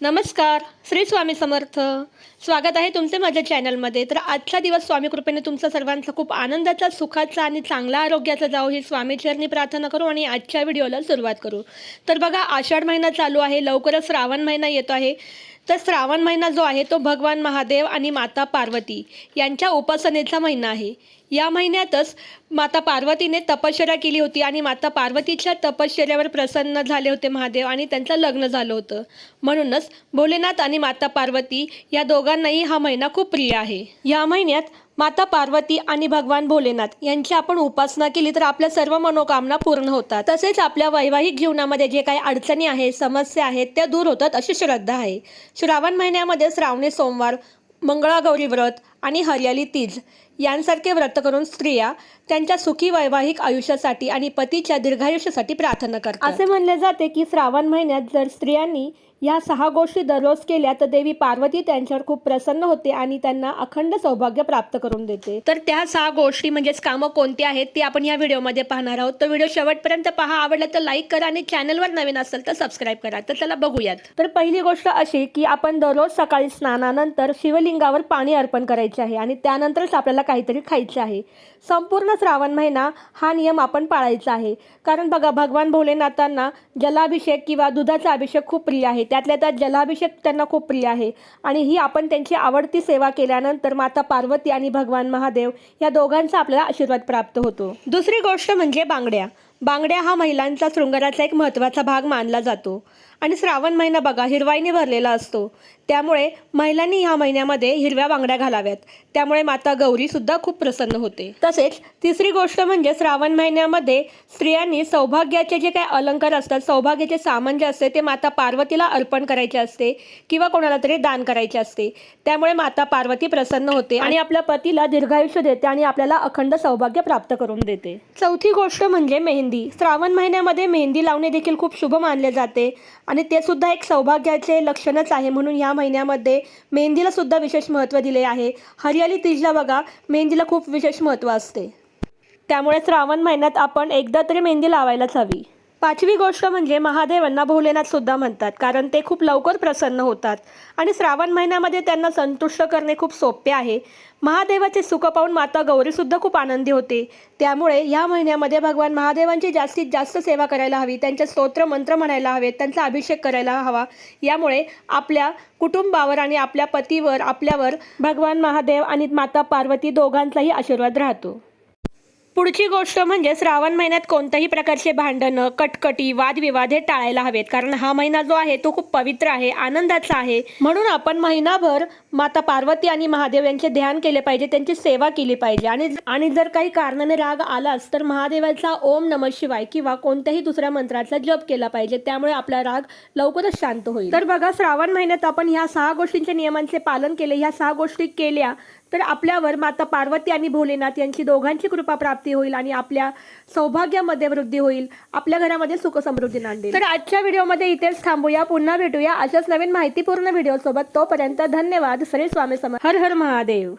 नमस्कार श्री स्वामी समर्थ. स्वागत आहे तुमचे माझ्या चॅनलमध्ये. तर आजचा दिवस स्वामी कृपेने तुमचा सर्वांचा खूप आनंदाचा सुखाचा आणि चांगला आरोग्याचा जाऊ ही स्वामीचरणी प्रार्थना करू आणि आजच्या व्हिडिओला सुरुवात करू. तर बघा आषाढ महिना चालू आहे लवकरच श्रावण महिना येतो आहे. तर श्रावण महिना जो आहे तो भगवान महादेव आणि माता पार्वती यांच्या उपासनेचा महिना आहे. या महिन्यातच माता पार्वतीने तपश्चर्या केली होती आणि माता पार्वतीच्या तपश्चर्यावर प्रसन्न झाले होते महादेव आणि त्यांचं लग्न झालं होतं. म्हणूनच भोलेनाथ आणि माता पार्वती या दोघांनाही हा महिना खूप प्रिय आहे. या महिन्यात माता पार्वती आणि भगवान भोलेनाथ यांची आपण उपासना केली तर आपल्या सर्व मनोकामना पूर्ण होतात. तसेच आपल्या वैवाहिक जीवनामध्ये जे काही अडचणी आहेत समस्या आहेत त्या दूर होतात अशी श्रद्धा आहे. श्रावण महिन्यामध्ये श्रावणी सोमवार मंगळागौरी व्रत आणि हरियाली तीज यांसारखे व्रत करून स्त्रिया त्यांच्या सुखी वैवाहिक आयुष्यासाठी आणि पतीच्या दीर्घायुष्यासाठी प्रार्थना करतात. असे म्हणले जाते की श्रावण महिन्यात जर स्त्रियांनी या सहा गोष्टी दररोज केल्या तर देवी पार्वती त्यांच्यावर खूप प्रसन्न होते आणि त्यांना अखंड सौभाग्य प्राप्त करून देते. तर त्या सहा गोष्टी म्हणजेच कामं कोणती आहेत ती आपण या व्हिडिओमध्ये पाहणार आहोत. तर व्हिडिओ शेवटपर्यंत पहा. आवडला तर लाईक करा आणि चॅनलवर नवीन असेल तर सबस्क्राईब करा. तर चला बघूयात. तर पहिली गोष्ट अशी की आपण दररोज सकाळी स्नानानंतर शिवलिंगावर पाणी अर्पण करायचे आहे आणि त्यानंतरच आपल्याला काहीतरी खायचे आहे. संपूर्ण श्रावण महिना हा नियम आपण पाळायचा आहे. कारण बघा भगवान भोलेनाथांना जलाभिषेक किंवा दुधाचा अभिषेक खूप प्रिय आहे. त्यातल्या त्यात जलाभिषेक त्यांना खूप प्रिय आहे. आणि ही आपण त्यांची आवडती सेवा केल्यानंतर माता पार्वती आणि भगवान महादेव या दोघांचा आपल्याला आशीर्वाद प्राप्त होतो. दुसरी गोष्ट म्हणजे बांगड्या. बांगड्या हा महिलांचा शृंगाराचा एक महत्त्वाचा भाग मानला जातो. आणि श्रावण महिना बघा हिरवाईने भरलेला असतो. त्यामुळे महिलांनी ह्या महिन्यामध्ये हिरव्या बांगड्या घालाव्यात. त्यामुळे माता गौरी सुद्धा खूप प्रसन्न होते. तसेच तिसरी गोष्ट म्हणजे श्रावण महिन्यामध्ये स्त्रियांनी सौभाग्याचे जे काही अलंकार असतात सौभाग्याचे सामान जे असते ते माता पार्वतीला अर्पण करायचे असते किंवा कोणाला तरी दान करायचे असते. त्यामुळे माता पार्वती प्रसन्न होते आणि आपल्या पतीला दीर्घायुष्य देते आणि आपल्याला अखंड सौभाग्य प्राप्त करून देते. चौथी गोष्ट म्हणजे मेहंदी. श्रावण महिन्यामध्ये मेहंदी लावणे देखील खूप शुभ मानले जाते आणि ते सुद्धा एक सौभाग्याचे लक्षणच आहे म्हणून या महिन्यामध्ये मेहंदीला सुद्धा विशेष महत्त्व दिले आहे. हरियाली तीजला बघा मेहंदीला खूप विशेष महत्त्व असते. त्यामुळे श्रावण महिन्यात आपण एकदा तरी मेहंदी लावायलाच हवी. पाचवी गोष्ट म्हणजे महादेवांना भोलेनाथ सुद्धा म्हणतात कारण ते खूप लवकर प्रसन्न होतात. आणि श्रावण महिन्यामध्ये त्यांना संतुष्ट करणे खूप सोपे आहे. महादेवाचे सुख पाहून माता गौरीसुद्धा खूप आनंदी होते. त्यामुळे या महिन्यामध्ये भगवान महादेवांची जास्तीत जास्त सेवा करायला हवी त्यांचे स्तोत्र मंत्र म्हणायला हवेत त्यांचा अभिषेक करायला हवा. यामुळे आपल्या कुटुंबावर आणि आपल्या पतीवर आपल्यावर भगवान महादेव आणि माता पार्वती दोघांचाही आशीर्वाद राहतो. पुढची गोष्ट म्हणजे श्रावण महिन्यात कोणत्याही प्रकारचे भांडणं कटकटी वादविवाद हे टाळायला हवेत. कारण हा महिना जो आहे तो खूप पवित्र आहे आनंदाचा आहे. म्हणून आपण महिनाभर माता पार्वती आणि महादेव यांचे ध्यान केले पाहिजे त्यांची सेवा केली पाहिजे. आणि आणि जर काही कारणाने राग आलाच तर महादेवाचा ओम नम शिवाय किंवा कोणत्याही दुसऱ्या मंत्राचा जप केला पाहिजे. त्यामुळे आपला राग लवकरच शांत होईल. तर बघा श्रावण महिन्यात आपण ह्या सहा गोष्टींच्या नियमांचे पालन केले ह्या सहा गोष्टी केल्या तर आपल्यावर माता पार्वती आणि भोलेनाथ यांची दोघांची कृपा प्राप्ती होईल आणि आपल्या सौभाग्यामध्ये वृद्धी होईल. आपल्या घरामध्ये सुख समृद्धी नांदेल. तर आजच्या व्हिडिओमध्ये इथेच थांबूया. पुन्हा भेटूया अशाच नवीन माहितीपूर्ण व्हिडिओ सोबत तोपर्यंत धन्यवाद. श्री स्वामी समर्थ. हर हर महादेव.